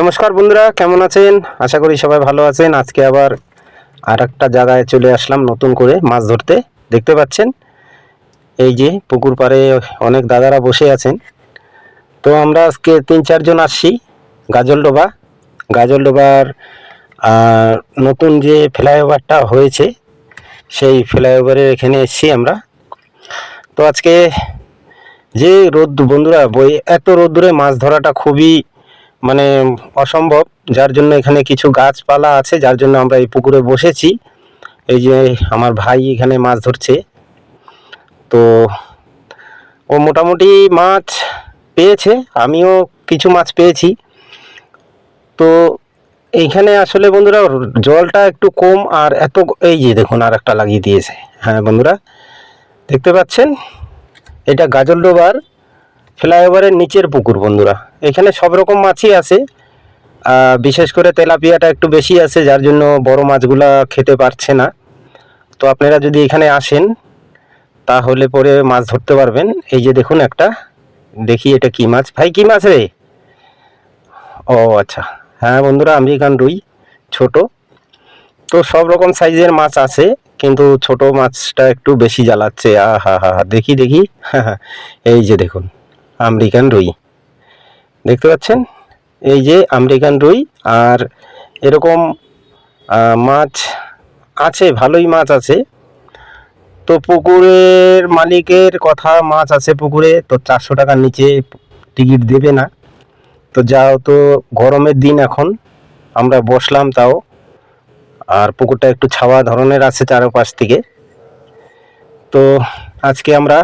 নমস্কার বন্ধুরা, কেমন আছেন? আশা করি সবাই ভালো আছেন। আজকে আবার আর একটা জায়গায় চলে আসলাম নতুন করে মাছ ধরতে। দেখতে পাচ্ছেন? এই যে পুকুর পাড়ে অনেক দাদারা বসে আছেন। তো আমরা আজকে তিন চারজন আসছি গাজলডোবা গাজলডোবার নতুন যে ফ্লাইওভারটা হয়েছে, সেই ফ্লাইওভারের এখানে এসেছি আমরা। তো আজকে যে রোদ, বন্ধুরা, বই, এত রোদ্দুরে মাছ ধরাটা খুবই মানে অসম্ভব, যার জন্য এখানে কিছু গাছপালা আছে, যার জন্য আমরা এই পুকুরে বসেছি। এই যে আমার ভাই এখানে মাছ ধরছে। তো ও মোটামুটি মাছ পেয়েছে, আমিও কিছু মাছ পেয়েছি। তো এইখানে আসলে বন্ধুরা, জলটা একটু কম আর এত এই যে দেখুন আর একটা লাগিয়ে দিয়েছে। হ্যাঁ বন্ধুরা, দেখতে পাচ্ছেন? এটা গাজলডোবার ফ্লাইওভারের নিচের পুকুর বন্ধুরা। এখানে সব রকম মাছই আছে। বিশেষ করে তেলাপিয়াটা একটু বেশি আছে, যার জন্য বড় মাছগুলা খেতে পারছে না। তো আপনারা যদি এখানে আসেন, তাহলে পরে মাছ ধরতে পারবেন। এই যে দেখুন একটা, দেখি এটা কি মাছ। ভাই, কি মাছ রে? ও আচ্ছা। হ্যাঁ বন্ধুরা আমেরিকান রুই, ছোট। তো সব রকম সাইজের মাছ আছে, কিন্তু ছোট মাছটা একটু বেশি জ্বালাচ্ছে। আহা হা হা, দেখি দেখি। এই যে দেখুন, আমেরিকান রুই। দেখতে পাচ্ছেন? এই যে আমেরিকান রুই আর এরকম মাছ আছে, ভালোই মাছ আছে। তো পুকুরের মালিকের কথা মাছ আছে পুকুরে, তো চারশো টাকার নিচে টিকিট দেবে না। তো যাও তো, গরমের দিন এখন, আমরা বসলাম তাও। আর পুকুরটা একটু ছাওয়া ধরনের আছে চারপাশ থেকে। তো আজকে আমরা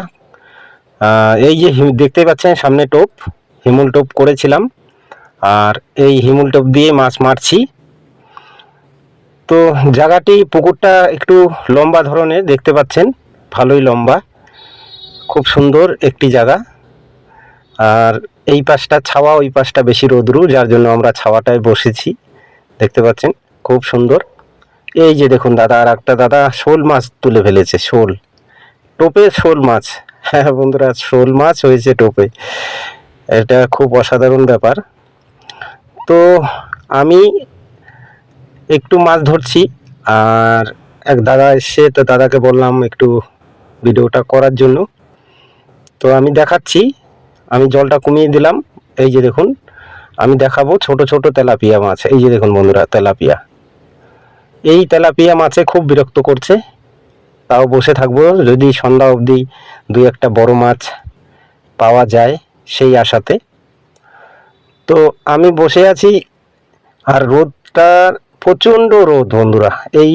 এই যে দেখতে পাচ্ছেন সামনে টোপ? হিমুল টোপ করেছিলাম, আর এই হিমুল টোপ দিয়ে মাছ মারছি। তো জায়গাটি, পুকুরটা একটু লম্বা ধরনের, দেখতে পাচ্ছেন, ভালোই লম্বা, খুব সুন্দর একটি জায়গা। আর এই পাশটা ছাওয়া, ওই পাশটা বেশি রোদ্রু, যার জন্য আমরা ছাওয়াটায় বসেছি, দেখতে পাচ্ছেন, খুব সুন্দর। এই যে দেখুন দাদা, আর একটা দাদা শোল মাছ তুলে ফেলেছে, শোল। টোপে শোল মাছ। হ্যাঁ বন্ধুরা, শোল মাছ হয়েছে টোপে। এটা খুব অসাধারণ ব্যাপার। তো আমি একটু মাছ ধরছি, আর এক দাদা এসে, তো দাদাকে বললাম একটু ভিডিওটা করার জন্য। তো আমি দেখাচ্ছি, আমি জলটা কমিয়ে দিলাম, এই যে দেখুন, আমি দেখাবো ছোট ছোট তেলাপিয়া মাছ, এই যে দেখুন বন্ধুরা, তেলাপিয়া। এই তেলাপিয়া মাছে খুব বিরক্ত করছে, তাও বসে থাকব, যদি সন্ধ্যা অবধি দুই একটা বড় মাছ পাওয়া যায়। সেই আশাতে। তো আমি বসে আছি আর রোদটা প্রচণ্ড রোদ বন্ধুরা। এই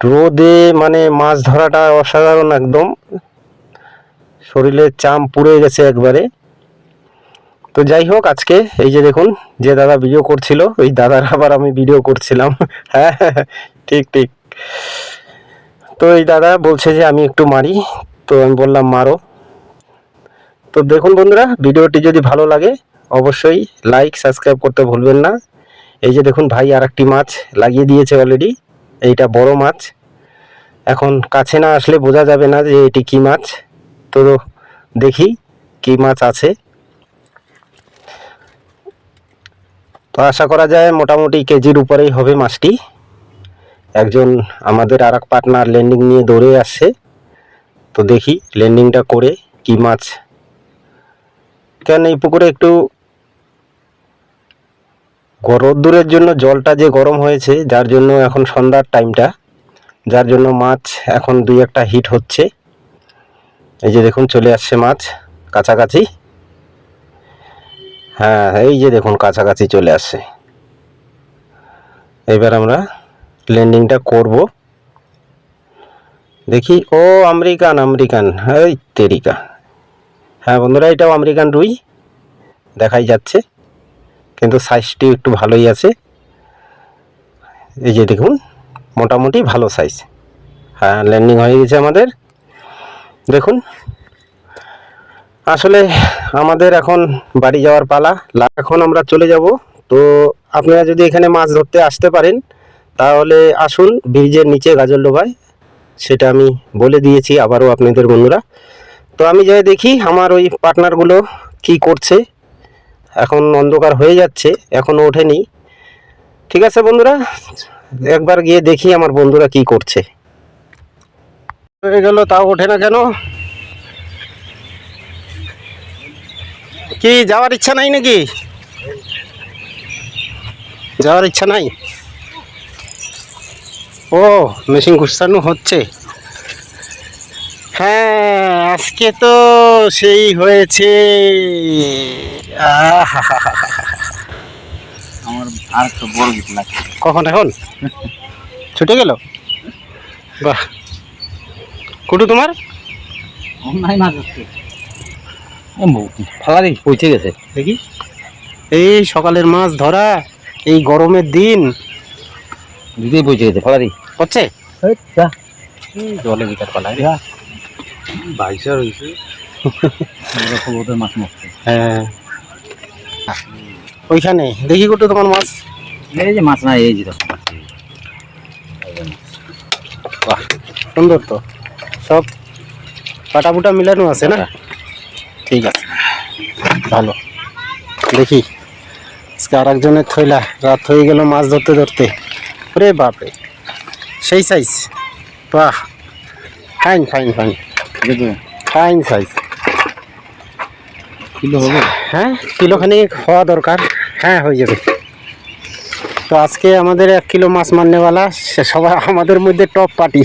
রোদে মানে মাছ ধরাটা অসাধারণ একদম। শরীরের চাম পুড়ে গেছে একবারে। তো যাই হোক আজকে এই যে দেখুন যে দাদা ভিডিও করছিল ওই দাদার আবার আমি ভিডিও করছিলাম। হ্যাঁ, ঠিক ঠিক। তো এই দাদা বলছে যে আমি একটু মারি। তো আমি বললাম মারো। তো দেখুন বন্ধুরা, ভিডিওটি যদি ভালো লাগে, অবশ্যই লাইক সাবস্ক্রাইব করতে ভুলবেন না। এই যে দেখুন ভাই আর একটি মাছ লাগিয়ে দিয়েছে অলরেডি এইটা বড় মাছ। এখন কাছে না আসলে বোঝা যাবে না যে এটি কি মাছ। তো দেখি কি মাছ আছে। তো আশা করা যায় মোটামুটি কেজির উপরেই হবে মাছটি। একজন আমাদের আর এক পার্টনার ল্যান্ডিং নিয়ে দৌড়ে আসছে। তো দেখি ল্যান্ডিংটা করে কি মাছ কেন এই পুকুরে একটু রোদ্দুরের জন্য জলটা যে গরম হয়েছে, যার জন্য এখন সন্ধ্যার টাইমটা যার জন্য মাছ এখন দুই একটা হিট হচ্ছে। এই যে দেখুন, চলে আসছে মাছ কাছাকাছি। হ্যাঁ এই যে দেখুন, কাছাকাছি চলে আসছে। এবার আমরা ল্যান্ডিংটা করব। দেখি, ও আমেরিকান আমেরিকান, এই তেরিকা। হ্যাঁ বন্ধুরা, এটাও আমেরিকান রুই। দেখাই যাচ্ছে। কিন্তু সাইজটি একটু ভালোই আছে। এই যে দেখুন, মোটামুটি ভালো সাইজ হ্যাঁ ল্যান্ডিং হয়ে গেছে আমাদের। দেখুন, আসলে আমাদের এখন বাড়ি যাওয়ার পালা। এখন আমরা চলে যাব। তো আপনারা যদি এখানে মাছ ধরতে আসতে পারেন, তাহলে আসুন, ব্রিজের নিচে গাজলডোবায় সেটা আমি বলে দিয়েছি আবারও আপনাদের বন্ধুরা। তো আমি যাই দেখি আমার ওই পার্টনারগুলো কি করছে। এখন অন্ধকার হয়ে যাচ্ছে, এখনও ওঠেনি। ঠিক আছে বন্ধুরা, একবার গিয়ে দেখি আমার বন্ধুরা কি করছে। হয়ে গেল, তাও ওঠে না কেন? কি, যাওয়ার ইচ্ছা নাই নাকি? যাওয়ার ইচ্ছা নাই? ও মেশিন ঘুরসানো হচ্ছে। হ্যাঁ আজকে তো সেই হয়েছে। আমার আর একটা বড় গিট লাগছে। কখন এখন? ছুটে গেল? বাহ। কুটু তোমার? নাই মাছ হচ্ছে ফালা দেখি পৌঁছে গেছে। দেখি। এই সকালের মাছ ধরা এই গরমের দিন। দিতেই পৌঁছে গেছে ফালা দেখি। হচ্ছে? জলে ভিতর পালা ওদের মাছ মারছে। হ্যাঁ। ওইখানে দেখি কুটু তোমার মাছ। এই যে মাছ না এই যে বাহ সুন্দর তো। সব পাটা পুটা মিলানো আছে না? ঠিক আছে। ভালো। দেখি। আজকে আর একজনের থইলা রাত হয়ে গেল মাছ ধরতে ধরতে। ওরে বাপরে। সেই সাইজ বাহ। Fine fine fine fine size kilo হবে? হ্যাঁ কিলোখানি হওয়া দরকার। হ্যাঁ হয়ে যাবে। তো আজকে আমাদের এক কিলো মাছ মারনেওয়ালা সে সবাই আমাদের মধ্যে টপ পার্টি